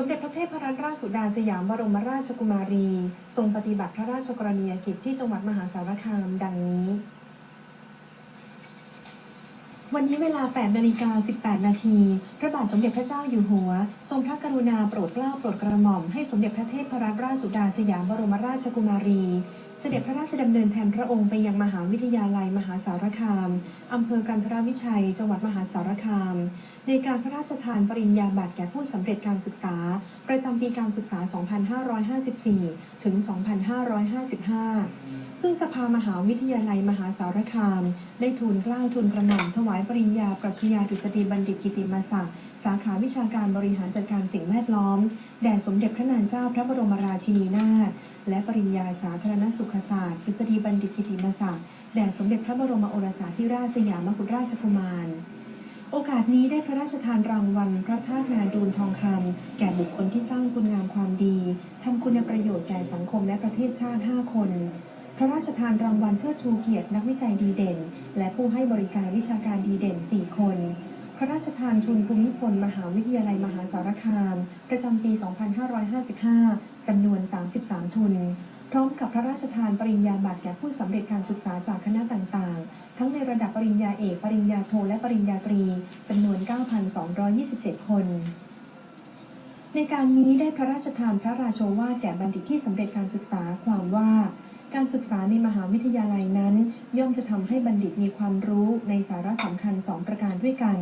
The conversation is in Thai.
สมเด็จพระเทพรัตนราชสุดาสยามบรมราชกุมารี ทรงปฏิบัติพระราชกรณียกิจที่จังหวัดมหาสารคาม ดังนี้ วันนี้เวลา 8 นาฬิกา 18 นาที พระบาทสมเด็จพระเจ้าอยู่หัว ทรงพระกรุณาโปรดเกล้าโปรดกระหม่อม ให้สมเด็จพระเทพรัตนราชสุดาสยามบรมราชกุมารี เสด็จพระราชดำเนินแทนพระองค์ไปยังมหาวิทยาลัยมหาสารคามอำเภอกันทรวิชัย จังหวัดมหาสารคาม ในการพระราชทานปริญญาบัตรแก่ผู้สำเร็จการศึกษา ประจำปีการศึกษา 2554 ถึง 2555 ซึ่งสภามหาวิทยาลัยมหาสารคาม ได้ทูลกล้าวทูลกระหม่อมถวายปริญญาปรัชญาดุษฎีบัณฑิตกิติมศักดิ์สาขาวิชาการบริหารจัดการสิ่งแวดล้อม แด่สมเด็จพระนางเจ้าพระบรมราชินีนาถและปริญญาสาธารณสุขศาสตร์ดุษฎีบัณฑิตกิติมศักดิ์แด่สมเด็จพระบรมโอรสาธิราชสยามกุฎราชกุมารโอกาสนี้ได้พระราชทานรางวัลพระธาตุนาดูลทองคำแก่บุคคลที่สร้างคุณงามความดีทำคุณประโยชน์แก่สังคมและประเทศชาติ 5 คน พระราชทานรางวัลเชิดชูเกียรตินักวิจัยดีเด่น และผู้ให้บริการวิชาการดีเด่น 4 คน พระราชทานทุนภูมิพล มหาวิทยาลัยมหาสารคาม ประจำปี 2555 จำนวน 33 ทุน พร้อมกับพระราชทานปริญญาบัตรแก่ผู้สำเร็จการศึกษาจากคณะต่างๆ ทั้งในระดับปริญญาเอก ปริญญาโท และปริญญาตรี จำนวน 9,227 คนในการนี้ได้พระราชทานพระราโชวาทแก่บัณฑิตที่สำเร็จการศึกษาความว่า การศึกษาในมหาวิทยาลัยนั้น ย่อมจะทำให้บัณฑิตมีความรู้ในสาระสำคัญสองประการด้วยกัน